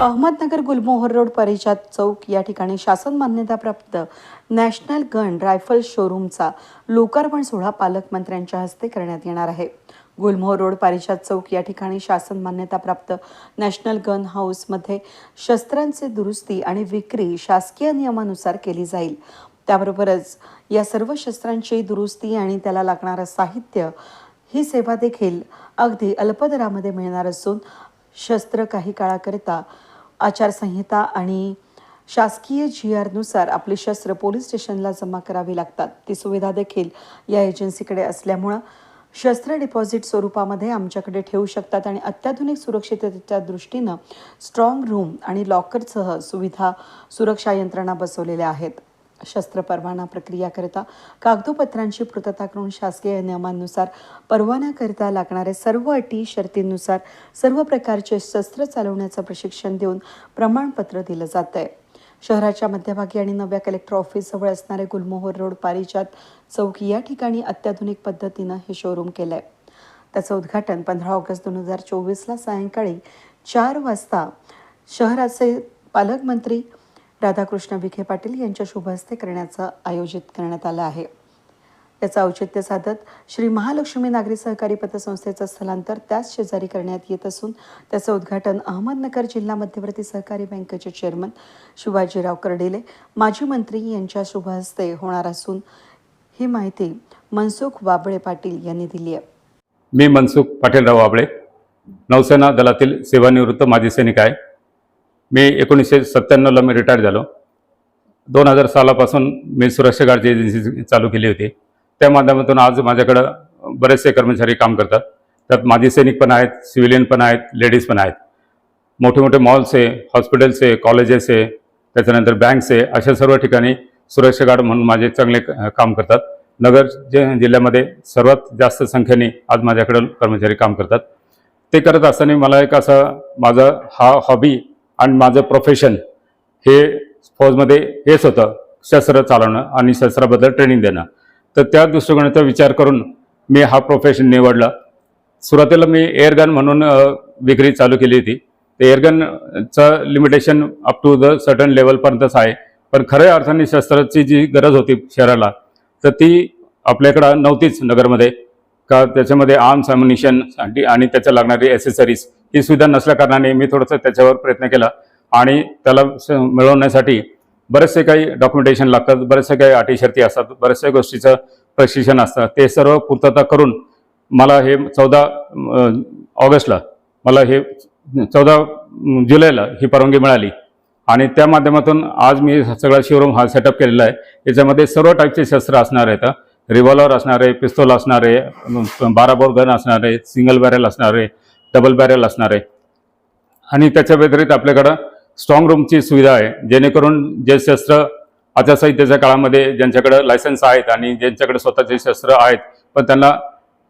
अहमदनगर गुलमोहर रोड परिचात चौक या ठिकाणी शासन मान्यताप्राप्त नॅशनल गन रायफल शोरूमचा लोकार्पण सोहळा पालकमंत्र्यांच्या हस्ते करण्यात येणार आहे. गुलमोहर रोड पारिजात चौक या ठिकाणी शासन मान्यताप्राप्त नॅशनल गन हाऊसमध्ये शस्त्रांचे दुरुस्ती आणि विक्री शासकीय नियमानुसार केली जाईल. त्याबरोबरच या सर्व शस्त्रांची दुरुस्ती आणि त्याला लागणारं साहित्य ही सेवा देखील अगदी अल्पदरामध्ये मिळणार असून शस्त्र काही काळाकरिता आचारसंहिता आणि शासकीय जी आरनुसार आपली शस्त्र पोलीस स्टेशनला जमा करावी लागतात. ती सुविधा देखील या एजन्सीकडे असल्यामुळं शस्त्र डिपॉझिट स्वरूपामध्ये आमच्याकडे ठेवू शकतात आणि अत्याधुनिक सुरक्षिततेच्या दृष्टीनं स्ट्रॉंग रूम आणि लॉकरसह सुविधा सुरक्षा यंत्रणा बसवलेल्या आहेत. शस्त्र परवाना प्रक्रियाकरिता कागदोपत्रांची पूर्तता करून शासकीय नियमांनुसार परवान्याकरिता लागणाऱ्या सर्व अटी शर्तींनुसार सर्व प्रकारचे शस्त्र चालवण्याचं प्रशिक्षण देऊन प्रमाणपत्र दिलं जात आहे शहराच्या मध्यभागी आणि नव्या कलेक्टर ऑफिसजवळ असणारे गुलमोहर रोड पारिजात चौक या ठिकाणी अत्याधुनिक पद्धतीनं हे शोरूम केलं आहे त्याचं उद्घाटन पंधरा ऑगस्ट दोन हजार चोवीसला सायंकाळी चार वाजता शहराचे पालकमंत्री राधाकृष्ण विखे पाटील यांच्या शुभ हस्ते करण्याचं आयोजित करण्यात आलं आहे. याचं औचित्य साधत श्री महालक्ष्मी नागरी सहकारी पतसंस्थेचं स्थलांतर त्याच शेजारी करण्यात येत असून त्याचं उद्घाटन अहमदनगर जिल्हा मध्यवर्ती सहकारी बँकेचे चेअरमन शिवाजीराव कर्डिले माजी मंत्री यांच्या शुभ हस्ते होणार असून ही माहिती मनसुख वाबळे पाटील यांनी दिली आहे. मी मनसुख पाटीलराव वाबळे नौसेना दलातील सेवानिवृत्त माजी सैनिक आहे. मी एकोणीसशे सत्त्याण्णवला मी रिटायर झालो. दोन हजार सालापासून मी सुरक्षा गार्डची एजन्सी चालू केली होती. त्या माध्यमातून आज माझ्याकडं बरेचसे कर्मचारी काम करतात. त्यात माजी सैनिक पण आहेत सिव्हिलियन पण आहेत लेडीज पण आहेत. मोठे मोठे मॉल्स आहे हॉस्पिटल्स आहे कॉलेजेस आहे त्याच्यानंतर बँक्स आहे अशा सर्व ठिकाणी सुरक्षा गार्ड म्हणून माझे चांगले काम करतात. नगर जिल्ह्यामध्ये सर्वात जास्त संख्येने आज माझ्याकडं कर्मचारी काम करतात. ते करत असताना मला एक असं माझं हा हॉबी आणि माझं प्रोफेशन हे फौजमध्ये हेच होतं शस्त्र चालवणं आणि शस्त्राबद्दल ट्रेनिंग देणं. तर त्या दृष्टिकोनाचा विचार करून मी हा प्रोफेशन निवडला. सुरुवातीला मी एअरगन म्हणून विक्री चालू केली होती. ते एअरगनचं limitation up to the certain लेवलपर्यंतच आहे. पण खऱ्या अर्थाने शस्त्राची जी गरज होती शहराला तर ती आपल्याकडं नव्हतीच नगरमध्ये. का त्याच्यामध्ये आर्म्स अम्युनिशन आणि त्याच्या लागणारी ॲसेसरीज ही सुविधा नसल्या कारणाने मी थोडंसं त्याच्यावर प्रयत्न केला. आणि त्याला स- मिळवण्यासाठी बरेचसे काही डॉक्युमेंटेशन लागतात बरेचसे काही अटी शर्ती असतात बऱ्याचशा गोष्टीचं प्रशिक्षण असतं. ते सर्व पूर्तता करून मला हे चौदा ऑगस्टला मला हे चौदा जुलैला ही परवानगी मिळाली. आणि त्या माध्यमातून आज मी सगळा शिवरूम हा सेटअप केलेला आहे. याच्यामध्ये सर्व टाईपचे शस्त्र असणार आहेत. रिव्हॉल्वर असणारे पिस्तोल असणारे बारा बोर गन असणारे सिंगल बॅरेल असणारे डबल बॅरेल असणारे. आणि त्याच्या व्यतिरिक्त आपल्याकडं स्ट्रॉंग रूमची सुविधा आहे. जेणेकरून जे शस्त्र आचारसंहितेच्या काळामध्ये ज्यांच्याकडे लायसन्स आहेत आणि ज्यांच्याकडे स्वतःचे शस्त्र आहेत पण त्यांना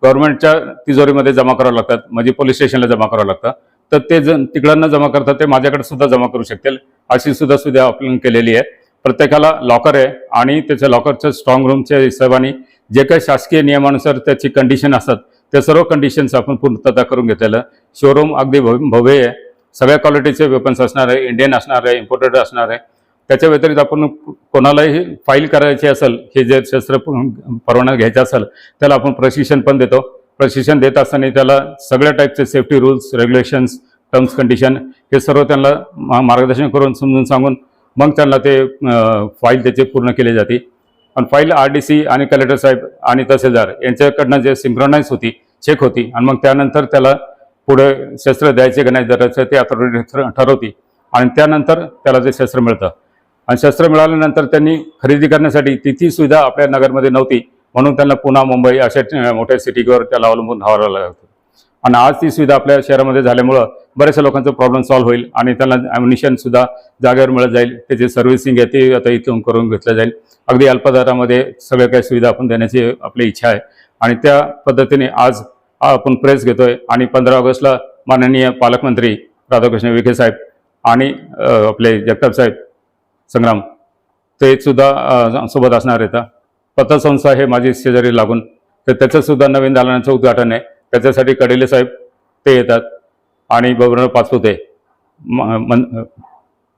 गव्हर्नमेंटच्या तिजोरीमध्ये जमा करावं लागतात म्हणजे पोलीस स्टेशनला जमा करावं लागतं तर ते जण तिकडं न जमा करता ते माझ्याकडे सुद्धा जमा करू शकतील अशी सुद्धा सुविधा आपण केलेली आहे. प्रत्येकाला लॉकर आहे आणि त्याच्या लॉकरच्या स्ट्रॉंग रूमच्या हिशोबाने जे काही शासकीय नियमानुसार त्याची कंडिशन असतात त्या सर्व कंडिशन्स आपण पूर्तता करून घेतलेलं शोरूम अगदी भव्य भव्य आहे. सगळ्या क्वालिटीचे वेपन्स असणार आहे इंडियन असणार आहे इम्पोर्टेड असणार आहे. त्याच्या व्यतिरिक्त आपण कोणालाही फाईल करायची असेल हे जे शस्त्र परवाना घ्यायचा असेल त्याला आपण प्रशिक्षण पण देतो. प्रशिक्षण देत असताना त्याला सगळ्या टाईपचे safety rules regulations terms condition हे सर्व त्यांना मार्गदर्शन करून समजून सांगून मग त्यांना ते फाईल त्याचे पूर्ण केले जाते. आणि फाईल आर डी सी आणि कलेक्टर साहेब आणि तहसीलदार यांच्याकडनं जे सिंक्रोनाइज होती चेक होती आणि मग त्यानंतर त्याला पुढे शस्त्र द्यायचे का नाही द्यायचं ते अथॉरिटी ठरवती. आणि त्यानंतर त्याला ते शस्त्र मिळतं. आणि शस्त्र मिळाल्यानंतर त्यांनी खरेदी करण्यासाठी तिथी सुविधा आपल्या नगरमध्ये नव्हती. म्हणून त्यांना पुन्हा मुंबई अशा मोठ्या सिटीवर त्याला अवलंबून राहावं लागतं आणि आज ती सुविधा आपल्या शहरामध्ये झाल्यामुळं बऱ्याचशा लोकांचा प्रॉब्लेम सॉल्व्ह होईल आणि त्यांना ॲम्युनिशनसुद्धा जागेवर मिळत जाईल. त्याची सर्व्हिसिंग आहे ते आता इथून करून घेतलं जाईल. अगदी अल्पदरामध्ये सगळ्या काही सुविधा आपण देण्याची आपली इच्छा आहे. आणि त्या पद्धतीने आज आपण प्रेस घेतोय आणि पंधरा ऑगस्टला माननीय पालकमंत्री राधाकृष्ण विखे साहेब आणि आपले जगताप साहेब संग्राम ते सुद्धा सोबत असणार आहेत. पतसंस्था हे माझी शेजारी लागून. तर त्याचंसुद्धा नवीन दालनाचं उद्घाटन आहे. त्याच्यासाठी कडेले साहेब ते येतात आणि गव्हर्नर पाचपुते म- मन-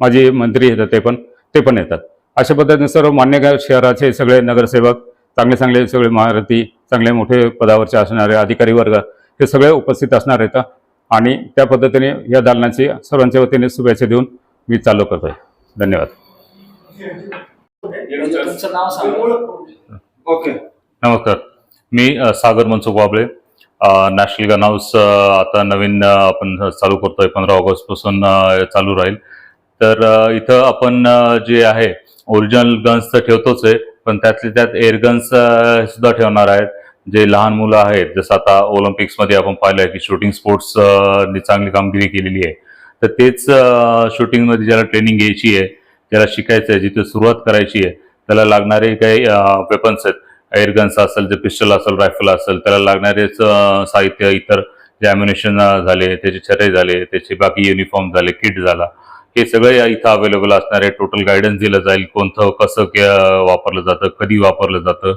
माजी मंत्री येतात ते पण ते पण येतात. अशा पद्धतीने सर्व मान्यगाव शहराचे सगळे नगरसेवक चांगले चांगले सगळे महारथी चांगले मोठे पदावरचे असणारे अधिकारी वर्ग हे सगळे उपस्थित असणार आहेत. आणि त्या पद्धतीने या दालनाची सर्वांच्या वतीने शुभेच्छा देऊन मी चालू करतोय. धन्यवाद. ओके. नमस्कार. मी Sagar Mansukh Wable. National gun house आता नवीन आपण चालू करतोय पंधरा ऑगस्टपासून चालू राहील. तर इथं आपण जे आहे ओरिजिनल गन्स तर ठेवतोच आहे पण त्यातले त्यात एअर गन्स सुद्धा ठेवणार आहेत. जे लहान मुलं आहेत जसं आता ऑलिम्पिक्समध्ये आपण पाहिलंय की शूटिंग स्पोर्ट्स चांगली कामगिरी केलेली आहे. तर तेच शूटिंगमध्ये ज्याला ट्रेनिंग घ्यायची आहे ज्याला शिकायचं आहे जिथे सुरुवात करायची आहे त्याला लागणारे काही वेपन्स आहेत. एअरगन्स असेल जे पिस्टल असेल रायफल असेल त्याला लागणारेच साहित्य इतर जे अम्युनेशन झाले त्याचे छरे झाले त्याचे बाकी युनिफॉर्म झाले किट झाला हे सगळे इथं अवेलेबल असणारे टोटल गायडन्स दिलं जाईल कोणतं कसं के- वापरलं जातं कधी वापरलं जातं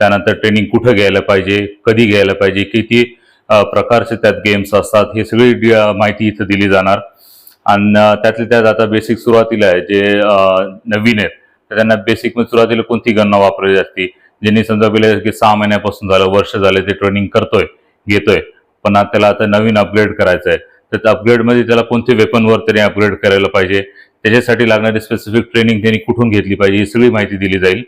त्यानंतर ट्रेनिंग कुठं घ्यायला पाहिजे कधी घ्यायला पाहिजे किती प्रकारचे त्यात गेम्स असतात हे सगळी माहिती इथं दिली जाणार. आणि त्यातले त्यात आता बेसिक सुरुवातीला आहे जे नवीन आहेत तर त्यांना बेसिकमध्ये सुरुवातीला कोणती गणना वापरली जाते ज्यांनी समजा पहिले की सहा महिन्यापासून झालं वर्ष झाले ते ट्रेनिंग करतोय घेतोय पण आता त्याला आता नवीन अपग्रेड करायचं आहे तर त्या अपग्रेडमध्ये त्याला कोणते वेपनवर तरी अपग्रेड करायला पाहिजे? त्याच्यासाठी लागणारी स्पेसिफिक ट्रेनिंग त्यांनी कुठून घेतली पाहिजे? ही सगळी माहिती दिली जाईल.